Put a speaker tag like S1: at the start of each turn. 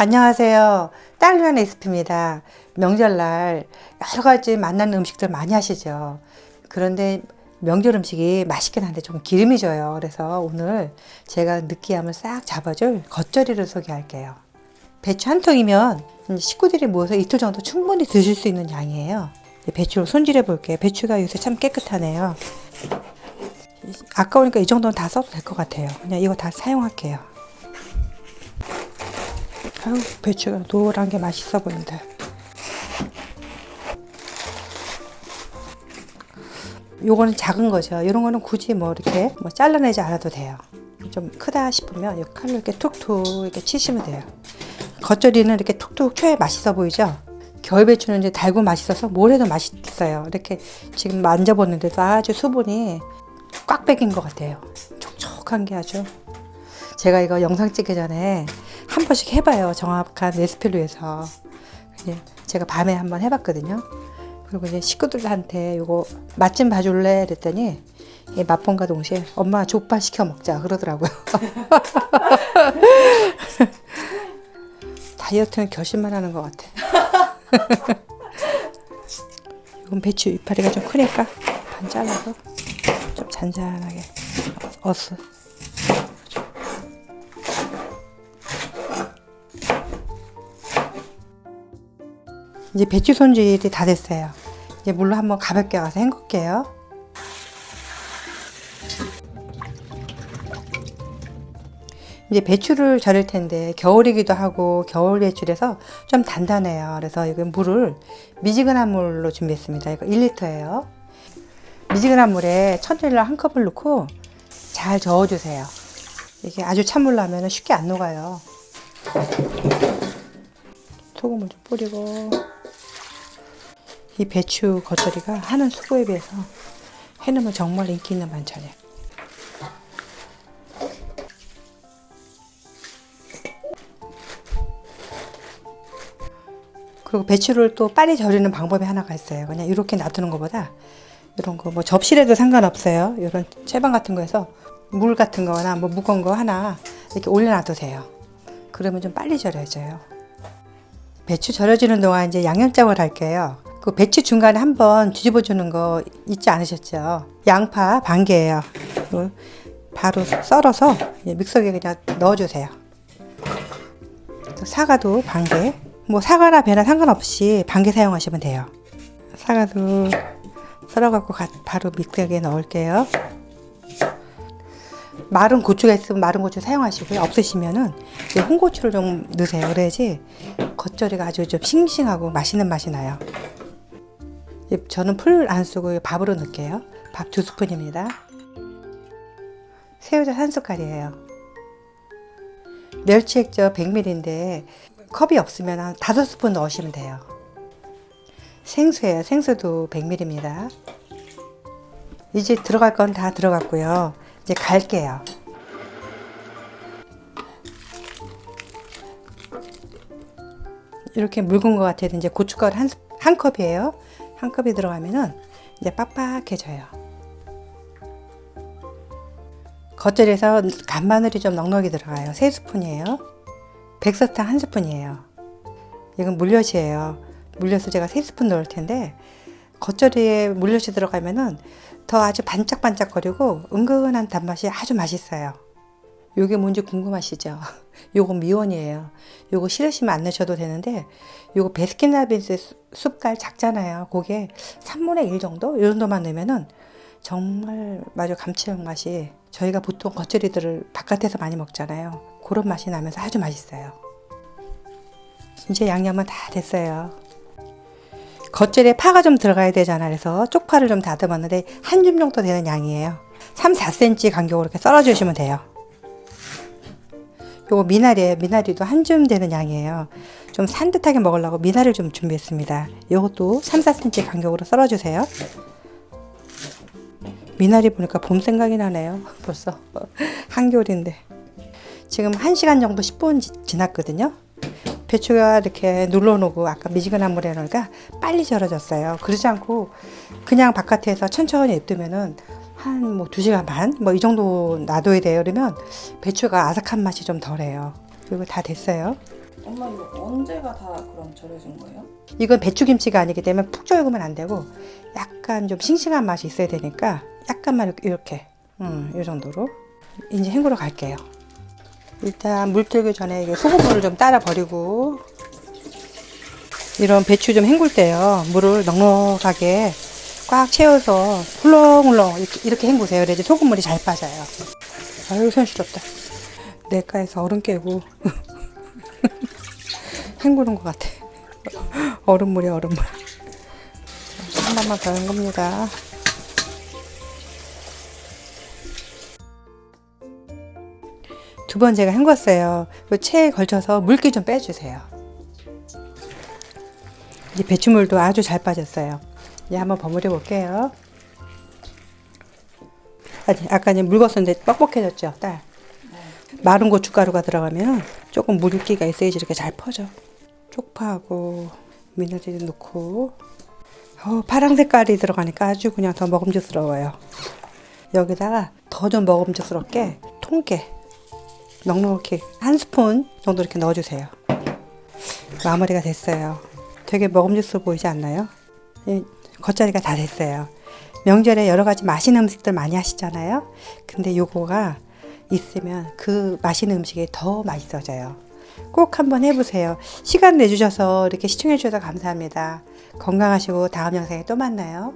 S1: 안녕하세요. 딸루한 레시피입니다. 명절날 여러 가지 맛나는 음식들 많이 하시죠. 그런데 명절 음식이 맛있긴 한데 좀 기름이 져요. 그래서 오늘 제가 느끼함을 싹 잡아줄 겉절이를 소개할게요. 배추 한 통이면 식구들이 모여서 이틀 정도 충분히 드실 수 있는 양이에요. 배추를 손질해 볼게요. 배추가 요새 참 깨끗하네요. 아까우니까 이 정도는 다 써도 될 것 같아요. 그냥 이거 다 사용할게요. 아유, 배추가 노란 게 맛있어 보인다. 요거는 작은 거죠. 이런 거는 굳이 뭐 이렇게 뭐 잘라내지 않아도 돼요. 좀 크다 싶으면 이 칼로 이렇게 툭툭 이렇게 치시면 돼요. 겉절이는 이렇게 툭툭 쳐야 맛있어 보이죠? 겨울배추는 이제 달고 맛있어서 뭘 해도 맛있어요. 이렇게 지금 만져보는데도 아주 수분이 꽉 배긴 것 같아요. 촉촉한 게 아주. 제가 이거 영상 찍기 전에 한 번씩 해봐요. 정확한 레시피를 위해서. 이제 제가 밤에 한 번 해봤거든요. 그리고 이제 식구들한테 이거 맛 좀 봐줄래? 그랬더니 이 맛본과 동시에 엄마 족발 시켜 먹자 그러더라고요. 다이어트는 결심만 하는 것 같아. 이건 배추 이파리가 좀 크니까 반 잘라서 좀 잔잔하게 어스. 이제 배추 손질이 다 됐어요. 이제 물로 한번 가볍게 가서 헹굴게요. 이제 배추를 절일 텐데 겨울이기도 하고 겨울 배추라서 좀 단단해요. 그래서 이거 물을 미지근한 물로 준비했습니다. 이거 1리터예요. 미지근한 물에 천일을 한 컵을 넣고 잘 저어주세요. 이게 아주 찬물로 하면 쉽게 안 녹아요. 소금을 좀 뿌리고 이 배추 겉절이가 하는 수고에 비해서 해놓으면 정말 인기 있는 반찬이에요. 그리고 배추를 또 빨리 절이는 방법이 하나가 있어요. 그냥 이렇게 놔두는 것보다 이런 거 뭐 접시라도 상관없어요. 이런 채반 같은 거에서 물 같은 거나 뭐 무거운 거 하나 이렇게 올려놔도 돼요. 그러면 좀 빨리 절여져요. 배추 절여지는 동안 이제 양념장을 할게요. 그 배추 중간에 한번 뒤집어 주는 거 잊지 않으셨죠? 양파 반 개예요. 바로 썰어서 믹서기에 그냥 넣어주세요. 또 사과도 반 개. 뭐 사과나 배나 상관없이 반 개 사용하시면 돼요. 사과도 썰어갖고 가- 바로 믹서기에 넣을게요. 마른 고추가 있으면 마른 고추 사용하시고요. 없으시면은 이 홍고추를 좀 넣으세요. 그래야지 겉절이가 아주 좀 싱싱하고 맛있는 맛이 나요. 이 저는 풀 안 쓰고 밥으로 넣을게요. 밥 두 스푼입니다. 새우젓 한 숟갈이에요. 멸치 액젓 100ml인데 컵이 없으면 한 다섯 스푼 넣으시면 돼요. 생수예요. 생수도 100ml입니다. 이제 들어갈 건 다 들어갔고요. 이제 갈게요. 이렇게 묽은 것 같아도 이제 고춧가루 한, 스- 한 컵이에요. 한 컵이 들어가면은 이제 빡빡해져요. 겉절에서 간마늘이 좀 넉넉히 들어가요. 세 스푼이에요. 백설탕 한 스푼이에요. 이건 물엿이에요. 물엿을 제가 세 스푼 넣을 텐데 겉절이에 물엿이 들어가면은 더 아주 반짝반짝거리고 은근한 단맛이 아주 맛있어요. 요게 뭔지 궁금하시죠? 요거 미원이에요. 요거 싫으시면 안 넣으셔도 되는데 요거 베스킨라빈스 수- 숟갈 작잖아요. 그게 3분의 1 정도? 요 정도만 넣으면은 정말 아주 감칠맛 맛이 저희가 보통 겉절이들을 바깥에서 많이 먹잖아요. 그런 맛이 나면서 아주 맛있어요. 이제 양념은 다 됐어요. 겉절이에 파가 좀 들어가야 되잖아. 그래서 쪽파를 좀 다듬었는데 한 줌 정도 되는 양이에요. 3, 4cm 간격으로 이렇게 썰어주시면 돼요. 요거 미나리예요. 미나리도 한 줌 되는 양이에요. 좀 산뜻하게 먹으려고 미나리를 좀 준비했습니다. 요것도 3, 4cm 간격으로 썰어주세요. 미나리 보니까 봄 생각이 나네요. 벌써 한겨울인데 지금 1시간 정도 10분 지- 지났거든요. 배추가 이렇게 눌러놓고 아까 미지근한 물에 넣으니까 빨리 절여졌어요. 그러지 않고 그냥 바깥에서 천천히 냅두면은 한 뭐 2시간 반? 뭐 이 정도 놔둬야 돼요. 그러면 배추가 아삭한 맛이 좀 덜해요. 그리고 다 됐어요.
S2: 엄마 이거 언제가 다 그럼 절여진 거예요?
S1: 이건 배추김치가 아니기 때문에 푹 절구면 안 되고 약간 좀 싱싱한 맛이 있어야 되니까 약간만 이렇게 음, 이 정도로 이제 헹구러 갈게요. 일단 물 틀기 전에 이거 소금물을 좀 따라 버리고 이런 배추 좀 헹굴 때요 물을 넉넉하게 꽉 채워서 훌렁훌렁 이렇게, 헹구세요. 그래야지 소금물이 잘 빠져요. 아유 손시렵다. 내과에서 얼음 깨고 헹구는 것 같아. 얼음물이 얼음물. 자, 한 번만 더 헹굽니다. 두 번 제가 헹궜어요. 그 체에 걸쳐서 물기 좀 빼주세요. 이 배추물도 아주 잘 빠졌어요. 이제 한번 버무려 볼게요. 아니, 아까 이제 묽었었는데 뻑뻑해졌죠, 딸. 마른 고춧가루가 들어가면 조금 물기가 있어야지 이렇게 잘 퍼져. 쪽파하고 미나리 넣고 어, 파랑 색깔이 들어가니까 아주 그냥 더 먹음직스러워요. 여기다가 더 좀 먹음직스럽게 통깨 넉넉히 한 스푼 정도 이렇게 넣어주세요. 마무리가 됐어요. 되게 먹음직스러워 보이지 않나요? 이 겉절이가 다 됐어요. 명절에 여러 가지 맛있는 음식들 많이 하시잖아요. 근데 요거가 있으면 그 맛있는 음식이 더 맛있어져요. 꼭 한번 해보세요. 시간 내주셔서 이렇게 시청해주셔서 감사합니다. 건강하시고 다음 영상에 또 만나요.